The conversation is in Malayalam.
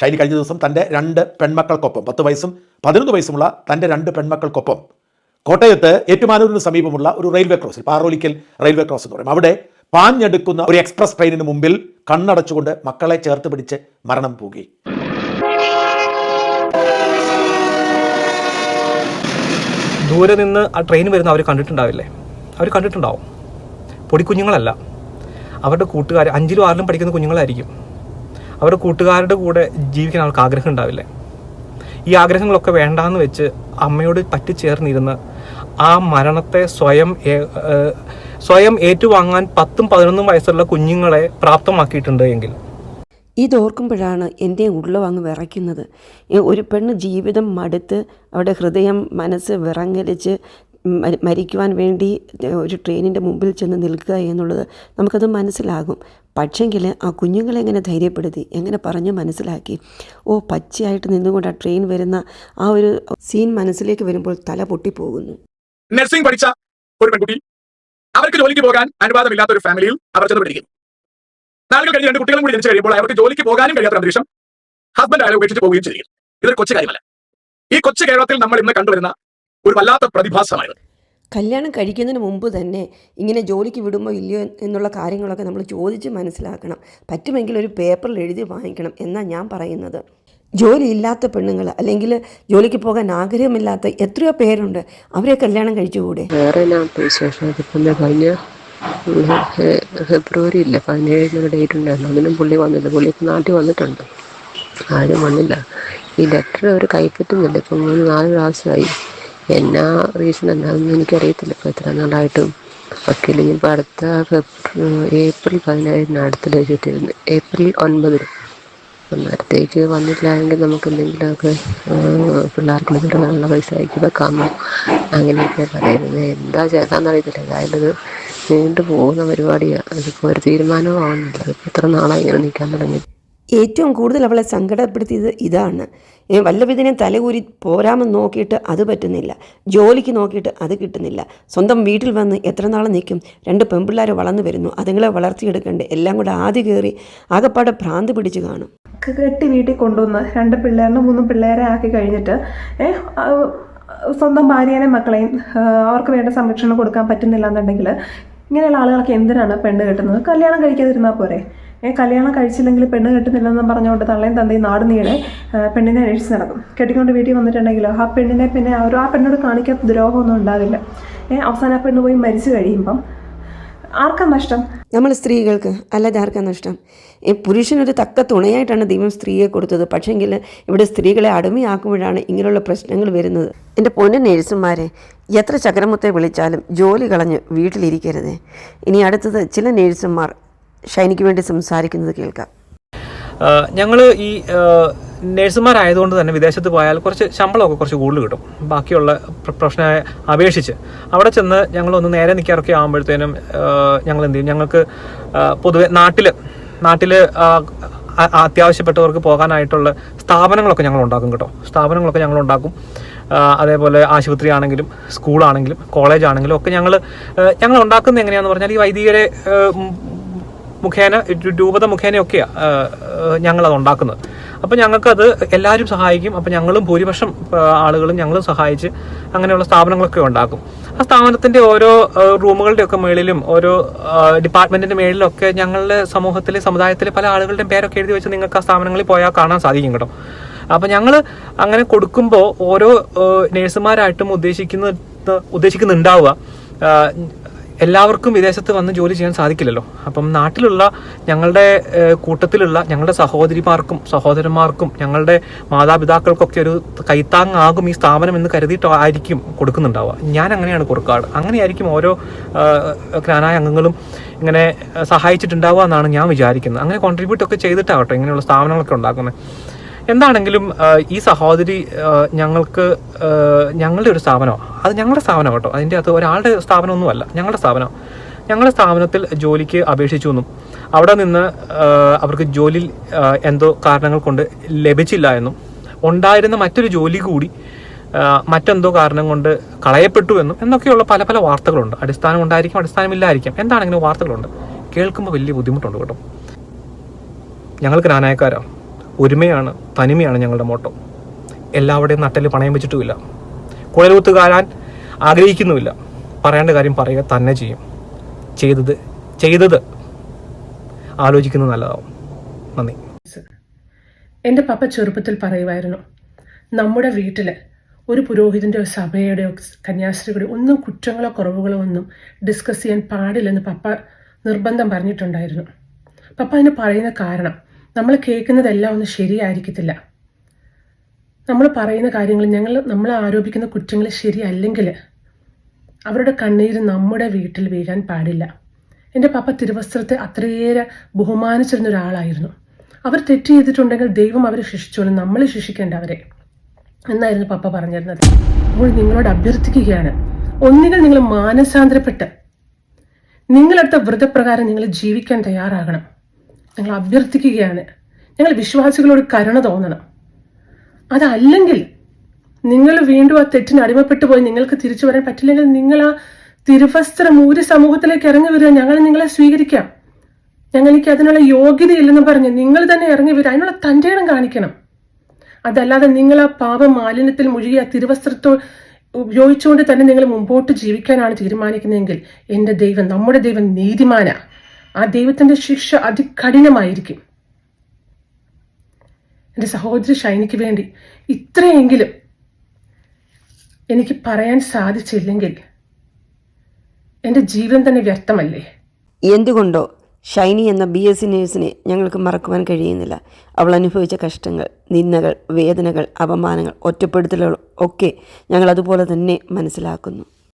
ഷൈനി കഴിഞ്ഞ ദിവസം തന്റെ രണ്ട് പെൺമക്കൾക്കൊപ്പം പത്ത് വയസ്സും പതിനൊന്ന് വയസ്സുമുള്ള തന്റെ രണ്ട് പെൺമക്കൾക്കൊപ്പം കോട്ടയത്ത് ഏറ്റുമാനൂരിന് സമീപമുള്ള ഒരു റെയിൽവേ ക്രോസിൽ പാറോലിക്കൽ റെയിൽവേ ക്രോസ് എന്ന് പറയും. അവിടെ പാഞ്ഞെടുക്കുന്ന ഒരു എക്സ്പ്രസ് ട്രെയിനിന് മുമ്പിൽ കണ്ണടച്ചുകൊണ്ട് മക്കളെ ചേർത്ത് പിടിച്ച് മരണം പൂകി ദൂരെ നിന്ന് ആ ട്രെയിൻ വരുന്ന അവർ കണ്ടിട്ടുണ്ടാവില്ലേ? അവർ കണ്ടിട്ടുണ്ടാവും. പൊടിക്കുഞ്ഞുങ്ങളല്ല അവരുടെ കൂട്ടുകാർ അഞ്ചിലും ആറിലും പഠിക്കുന്ന കുഞ്ഞുങ്ങളായിരിക്കും. അവരുടെ കൂട്ടുകാരുടെ കൂടെ ജീവിക്കാൻ അവർക്ക് ആഗ്രഹം ഉണ്ടാവില്ലേ? ഈ ആഗ്രഹങ്ങളൊക്കെ വേണ്ടാന്ന് വെച്ച് അമ്മയോട് പറ്റിച്ചേർന്നിരുന്ന് ആ മരണത്തെ സ്വയം സ്വയം ഏറ്റുവാങ്ങാൻ പത്തും പതിനൊന്നും വയസ്സുള്ള കുഞ്ഞുങ്ങളെ പ്രാപ്തമാക്കിയിട്ടുണ്ട് എങ്കിൽ. ഇതോർക്കുമ്പോഴാണ് എന്റെ ഉള്ളം അങ്ങ് വിറയ്ക്കുന്നത്. ഒരു പെണ്ണ് ജീവിതം മടുത്ത് അവിടെ ഹൃദയം മനസ്സ് വിറങ്ങലിച്ച് മരി- മരിക്കുവാൻ വേണ്ടി ഒരു ട്രെയിനിന്റെ മുമ്പിൽ ചെന്ന് നിൽക്കുക എന്നുള്ളത് നമുക്കത് മനസ്സിലാകും. പക്ഷെങ്കിൽ ആ കുഞ്ഞുങ്ങളെ എങ്ങനെ ധൈര്യപ്പെടുത്തി? എങ്ങനെ പറഞ്ഞ് മനസ്സിലാക്കി? ഓ പച്ചയായിട്ട് നിന്നുകൊണ്ട് ആ ട്രെയിൻ വരുന്ന ആ ഒരു സീൻ മനസ്സിലേക്ക് വരുമ്പോൾ തല പൊട്ടിപ്പോകുന്നു. നഴ്സിംഗ് പഠിച്ച ഒരു പെൺകുട്ടി അവർക്ക് ജോലിക്ക് പോകാൻ അനുവാദമില്ലാത്ത ഒരു ഫാമിലിയിൽ അവർ ചെന്ന് പിടിക്കുന്നു നാളുകൾ കഴിഞ്ഞ് രണ്ട് കുട്ടികളും കൂടി ജനിച്ചു കഴിയുമ്പോൾ അവർക്ക് ജോലിക്ക് പോകാനും കഴിയാത്ത അന്തരീക്ഷം ഹസ്ബൻഡ് അയാളെ ഉപേക്ഷിച്ച് പോവുകയും ചെയ്യും. ഇതൊരു കൊച്ചു കാര്യമല്ല. ഈ കൊച്ചു കേരളത്തിൽ നമ്മൾ ഇന്ന് കണ്ടുവരുന്ന ഒരു വല്ലാത്ത പ്രതിഭാസമായത് കല്യാണം കഴിക്കുന്നതിന് മുമ്പ് തന്നെ ഇങ്ങനെ ജോലിക്ക് വിടുമോ ഇല്ലയോ എന്നുള്ള കാര്യങ്ങളൊക്കെ നമ്മൾ ചോദിച്ച് മനസ്സിലാക്കണം. പറ്റുമെങ്കിൽ ഒരു പേപ്പറിൽ എഴുതി വാങ്ങിക്കണം എന്നാണ് ഞാൻ പറയുന്നത്. ജോലി ഇല്ലാത്ത പെണ്ണുങ്ങൾ അല്ലെങ്കിൽ ജോലിക്ക് പോകാൻ ആഗ്രഹമില്ലാത്ത എത്രയോ പേരുണ്ട്. അവരെ കല്യാണം കഴിച്ചുകൂടെ? വേറെ ഞാൻ കഴിഞ്ഞ ഫെബ്രുവരി ഇല്ല? പതിനേഴിന് ഡേറ്റ് ഉണ്ടായിരുന്നു. അതിനും പുള്ളി വന്നില്ല. പുള്ളി ഇപ്പം നാട്ടിൽ വന്നിട്ടുണ്ട്. ആരും വന്നില്ല. ഈ ലെറ്റർ അവർ കൈപ്പറ്റുന്നില്ല. ഇപ്പം മൂന്ന് നാല് പ്രാവശ്യമായി. എന്നാ റീസൺ എന്താണെന്ന് എനിക്കറിയത്തില്ല. ഇപ്പോൾ എത്ര നാളായിട്ടും ഒക്കെ ഇല്ലെങ്കിൽ ഇപ്പോൾ അടുത്ത ഏപ്രിൽ പതിനായിരം അടുത്ത ഡേറ്റ് ഏപ്രിൽ ഒൻപതിന്. അന്നേരത്തേക്ക് വന്നില്ല എങ്കിൽ നമുക്ക് എന്തെങ്കിലുമൊക്കെ പിള്ളേർക്ക് നല്ല പൈസ അയക്കി വെക്കാമോ? അങ്ങനെയൊക്കെ പറയുന്നത്. എന്താ ചെയ്താന്ന് അറിയത്തില്ല ഏതായാലും ഇത് നീണ്ടു പോകുന്ന പരിപാടിയാണ് അതിപ്പോൾ ഒരു തീരുമാനവും ആവുന്നില്ല. അതിപ്പോൾ എത്ര നാളായി ഇങ്ങനെ നിൽക്കാൻ തുടങ്ങി? ഏറ്റവും കൂടുതൽ അവളെ സങ്കടപ്പെടുത്തിയത് ഇതാണ്. വല്ലവിധനെ തലകൂരി പോരാമെന്ന് നോക്കിയിട്ട് അത് പറ്റുന്നില്ല. ജോലിക്ക് നോക്കിയിട്ട് അത് കിട്ടുന്നില്ല. സ്വന്തം വീട്ടിൽ വന്ന് എത്ര നാൾ നിൽക്കും? രണ്ട് പെൺപിള്ളേർ വളർന്നു വരുന്നു. അതുങ്ങളെ വളർത്തിയെടുക്കണ്ടേ? എല്ലാം കൂടെ ആദ്യ കയറി ആകെപ്പാടെ ഭ്രാന്ത് പിടിച്ച് കാണും. കെട്ടി വീട്ടിൽ കൊണ്ടുവന്ന് രണ്ട് പിള്ളേരിനും മൂന്ന് പിള്ളേരെ ആക്കി കഴിഞ്ഞിട്ട് സ്വന്തം ഭാര്യേനെയും മക്കളെയും അവർക്ക് വേണ്ട സംരക്ഷണം കൊടുക്കാൻ പറ്റുന്നില്ല എന്നുണ്ടെങ്കിൽ ഇങ്ങനെയുള്ള ആളുകളൊക്കെ എന്തിനാണ് പെണ്ണ് കെട്ടുന്നത്? കല്യാണം കഴിക്കാതിരുന്നാൽ പോരെ? കല്യാണം കഴിച്ചില്ലെങ്കിൽ പെണ്ണ് കെട്ടുന്നില്ലെന്ന് പറഞ്ഞുകൊണ്ട് തള്ളയും തന്തയും നാട് നീടെ ആ, പെണ്ണിനെ അന്വേഷിച്ച് നടക്കും. കെട്ടിക്കൊണ്ട് വീട്ടിൽ വന്നിട്ടുണ്ടെങ്കിലോ? ആ പെണ്ണിനെ പിന്നെ ഒരു ആ പെണ്ണോട് കാണിക്കാത്ത ദ്രോഹമൊന്നും ഉണ്ടാവില്ല. ഏ അവസാനം ആ പെണ്ണ് പോയി മരിച്ചു കഴിയുമ്പം ആർക്കാ നഷ്ടം? നമ്മൾ സ്ത്രീകൾക്ക് അല്ലാതെ ആർക്കാ നഷ്ടം? ഈ പുരുഷനൊരു തക്ക തുണയായിട്ടാണ് ദൈവം സ്ത്രീയെ കൊടുത്തത്. പക്ഷേങ്കിൽ ഇവിടെ സ്ത്രീകളെ അടിമയാക്കുമ്പോഴാണ് ഇങ്ങനെയുള്ള പ്രശ്നങ്ങൾ വരുന്നത്. എന്റെ പൊന്ന നേഴ്സുമാരെ എത്ര ചക്രമുത്തെ വിളിച്ചാലും ജോലി കളഞ്ഞ് വീട്ടിലിരിക്കരുത്. ഇനി അടുത്തത് ചില നേഴ്സുമാർ ഷൈനിക്ക് വേണ്ടി സംസാരിക്കുന്നത് കേൾക്കാം. ഞങ്ങൾ ഈ നേഴ്സുമാരായതുകൊണ്ട് തന്നെ വിദേശത്ത് പോയാൽ കുറച്ച് ശമ്പളമൊക്കെ കുറച്ച് കൂടുതൽ കിട്ടും. ബാക്കിയുള്ള പ്രശ്നം അപേക്ഷിച്ച്. അവിടെ ചെന്ന് ഞങ്ങളൊന്ന് നേരെ നിൽക്കാറൊക്കെ ആകുമ്പോഴത്തേനും ഞങ്ങൾ എന്ത് ചെയ്യും ഞങ്ങൾക്ക് പൊതുവെ നാട്ടിൽ നാട്ടിൽ അത്യാവശ്യപ്പെട്ടവർക്ക് പോകാനായിട്ടുള്ള സ്ഥാപനങ്ങളൊക്കെ ഞങ്ങൾ ഉണ്ടാക്കും കേട്ടോ. സ്ഥാപനങ്ങളൊക്കെ ഞങ്ങൾ ഉണ്ടാക്കും. അതേപോലെ ആശുപത്രി ആണെങ്കിലും സ്കൂളാണെങ്കിലും കോളേജ് ആണെങ്കിലും ഒക്കെ ഞങ്ങൾ ഞങ്ങൾ ഉണ്ടാക്കുന്നത് എങ്ങനെയാണെന്ന് പറഞ്ഞാൽ ഈ വൈദികരെ മുഖേന രൂപത മുഖേനയൊക്കെയാണ് ഞങ്ങളത് ഉണ്ടാക്കുന്നത്. അപ്പം ഞങ്ങൾക്കത് എല്ലാവരും സഹായിക്കും. അപ്പം ഞങ്ങളും ഭൂരിപക്ഷം ആളുകളും ഞങ്ങളും സഹായിച്ച് അങ്ങനെയുള്ള സ്ഥാപനങ്ങളൊക്കെ ഉണ്ടാക്കും. ആ സ്ഥാപനത്തിന്റെ ഓരോ റൂമുകളുടെ ഒക്കെ മേളിലും ഓരോ ഡിപ്പാർട്ട്മെന്റിന്റെ മേളിലൊക്കെ ഞങ്ങളുടെ സമൂഹത്തിലെ സമുദായത്തിലെ പല ആളുകളുടെയും പേരൊക്കെ എഴുതി വെച്ച് നിങ്ങൾക്ക് ആ സ്ഥാപനങ്ങളിൽ പോയാൽ കാണാൻ സാധിക്കും കേട്ടോ. അപ്പം ഞങ്ങൾ അങ്ങനെ കൊടുക്കുമ്പോൾ ഓരോ നേഴ്സുമാരായിട്ടും ഉദ്ദേശിക്കുന്ന ഉദ്ദേശിക്കുന്നുണ്ടാവുക. എല്ലാവർക്കും വിദേശത്ത് വന്ന് ജോലി ചെയ്യാൻ സാധിക്കില്ലല്ലോ. അപ്പം നാട്ടിലുള്ള ഞങ്ങളുടെ കൂട്ടത്തിലുള്ള ഞങ്ങളുടെ സഹോദരിമാർക്കും സഹോദരന്മാർക്കും ഞങ്ങളുടെ മാതാപിതാക്കൾക്കൊക്കെ ഒരു കൈത്താങ്ങാകും ഈ സ്ഥാപനം എന്ന് കരുതിയിട്ടായിരിക്കും കൊടുക്കുന്നുണ്ടാവുക. ഞാൻ അങ്ങനെയാണ് കൊടുക്കാറ്. അങ്ങനെയായിരിക്കും ഓരോ ജ്ഞാനായ അംഗങ്ങളും ഇങ്ങനെ സഹായിച്ചിട്ടുണ്ടാവുക എന്നാണ് ഞാൻ വിചാരിക്കുന്നത്. അങ്ങനെ കോൺട്രിബ്യൂട്ട് ഒക്കെ ചെയ്തിട്ടാകട്ടെ ഇങ്ങനെയുള്ള സ്ഥാപനങ്ങളൊക്കെ ഉണ്ടാക്കുന്നത്. എന്താണെങ്കിലും ഈ സഹോദരി ഞങ്ങൾക്ക് ഞങ്ങളുടെ ഒരു സ്ഥാപനമാണ് അത് ഞങ്ങളുടെ സ്ഥാപനം കേട്ടോ. അതിന്റെ അകത്ത് ഒരാളുടെ സ്ഥാപനമൊന്നുമല്ല ഞങ്ങളുടെ സ്ഥാപനം. ഞങ്ങളുടെ സ്ഥാപനത്തിൽ ജോലിക്ക് അപേക്ഷിച്ചു എന്നും അവിടെ നിന്ന് അവർക്ക് ജോലി എന്തോ കാരണങ്ങൾ കൊണ്ട് ലഭിച്ചില്ല എന്നും ഉണ്ടായിരുന്ന മറ്റൊരു ജോലി കൂടി മറ്റെന്തോ കാരണം കൊണ്ട് കളയപ്പെട്ടു എന്നും എന്നൊക്കെയുള്ള പല പല വാർത്തകളുണ്ട്. അടിസ്ഥാനം ഉണ്ടായിരിക്കും അടിസ്ഥാനമില്ലായിരിക്കും എന്താണെങ്കിലും വാർത്തകളുണ്ട്. കേൾക്കുമ്പോൾ വലിയ ബുദ്ധിമുട്ടുണ്ട് കേട്ടോ. ഞങ്ങൾക്ക് ജ്ഞാനായക്കാരാണ് ഒരുമയാണ് തനിമയാണ് ഞങ്ങളുടെ മോട്ടോ. എല്ലാവരുടെയും നട്ടൽ പണയം വെച്ചിട്ടുമില്ല. കുഴലൂത്ത് കാരാൻ ആഗ്രഹിക്കുന്നുമില്ല. പറയേണ്ട കാര്യം പറയുക തന്നെ ചെയ്യും. ചെയ്തത് ചെയ്തത്. ആലോചിക്കുന്നത് നല്ലതാവും. നന്ദി. എന്റെ പപ്പ ചെറുപ്പത്തിൽ പറയുമായിരുന്നു നമ്മുടെ വീട്ടിൽ ഒരു പുരോഹിതന്റെയോ സഭയുടെയോ കന്യാസ്ത്രീകളുടെയോ ഒന്നും കുറ്റങ്ങളോ കുറവുകളോ ഒന്നും ഡിസ്കസ് ചെയ്യാൻ പാടില്ലെന്ന് പപ്പ നിർബന്ധം പറഞ്ഞിട്ടുണ്ടായിരുന്നു. പപ്പ അതിന് പറയുന്ന കാരണം നമ്മൾ കേൾക്കുന്നതെല്ലാം ഒന്നും ശരിയായിരിക്കത്തില്ല. നമ്മൾ പറയുന്ന കാര്യങ്ങൾ ഞങ്ങൾ നമ്മൾ ആരോപിക്കുന്ന കുറ്റങ്ങൾ ശരിയല്ലെങ്കിൽ അവരുടെ കണ്ണീര് നമ്മുടെ വീട്ടിൽ വീഴാൻ പാടില്ല. എന്റെ പപ്പ തിരുവസ്ത്രത്തെ അത്രയേറെ ബഹുമാനിച്ചിരുന്ന ഒരാളായിരുന്നു. അവർ തെറ്റ് ചെയ്തിട്ടുണ്ടെങ്കിൽ ദൈവം അവരെ ശിക്ഷിച്ചോളും. നമ്മൾ ശിക്ഷിക്കേണ്ട അവരെ. എന്നായിരുന്നു പപ്പ പറഞ്ഞിരുന്നത്. അപ്പോൾ നിങ്ങളോട് അഭ്യർത്ഥിക്കുകയാണ് ഒന്നുകിൽ നിങ്ങൾ മാനസാന്തരപ്പെട്ട് നിങ്ങളെടുത്ത വ്രതപ്രകാരം നിങ്ങൾ ജീവിക്കാൻ തയ്യാറാകണം. ഞങ്ങൾ അഭ്യർത്ഥിക്കുകയാണ്. ഞങ്ങൾ വിശ്വാസികളോട് കരുണ തോന്നണം. അതല്ലെങ്കിൽ നിങ്ങൾ വീണ്ടും ആ തെറ്റിന് അടിമപ്പെട്ടു പോയി നിങ്ങൾക്ക് തിരിച്ചു വരാൻ പറ്റില്ലെങ്കിൽ നിങ്ങൾ ആ തിരുവസ്ത്രം ഊരി സമൂഹത്തിലേക്ക് ഇറങ്ങി വരിക. ഞങ്ങൾ നിങ്ങളെ സ്വീകരിക്കാം. ഞങ്ങൾ എനിക്ക് അതിനുള്ള യോഗ്യതയില്ലെന്ന് പറഞ്ഞ് നിങ്ങൾ തന്നെ ഇറങ്ങി വരിക. അതിനുള്ള തന്റെ ഇടം കാണിക്കണം. അതല്ലാതെ നിങ്ങൾ ആ പാപ മാലിന്യത്തിൽ മുഴുകി ആ തിരുവസ്ത്രത്തോ ഉപയോഗിച്ചുകൊണ്ട് തന്നെ നിങ്ങൾ മുമ്പോട്ട് ജീവിക്കാനാണ് തീരുമാനിക്കുന്നതെങ്കിൽ എന്റെ ദൈവം നമ്മുടെ ദൈവം നീതിമാന. ആ ദൈവത്തിന്റെ ശിക്ഷ അതികഠിനമായിരിക്കും. എന്റെ സഹോദരി ഷൈനിക്ക് വേണ്ടി ഇത്രയെങ്കിലും എനിക്ക് പറയാൻ സാധിച്ചില്ലെങ്കിൽ എന്റെ ജീവൻ തന്നെ വ്യർത്ഥമല്ലേ? എന്തുകൊണ്ടോ ഷൈനി എന്ന ബി എസ് സി നേഴ്സിനെ ഞങ്ങൾക്ക് മറക്കുവാൻ കഴിയുന്നില്ല. അവൾ അനുഭവിച്ച കഷ്ടങ്ങൾ നിന്നകൾ വേദനകൾ അപമാനങ്ങൾ ഒറ്റപ്പെടുത്തലുകൾ ഒക്കെ ഞങ്ങൾ അതുപോലെ തന്നെ മനസ്സിലാക്കുന്നു.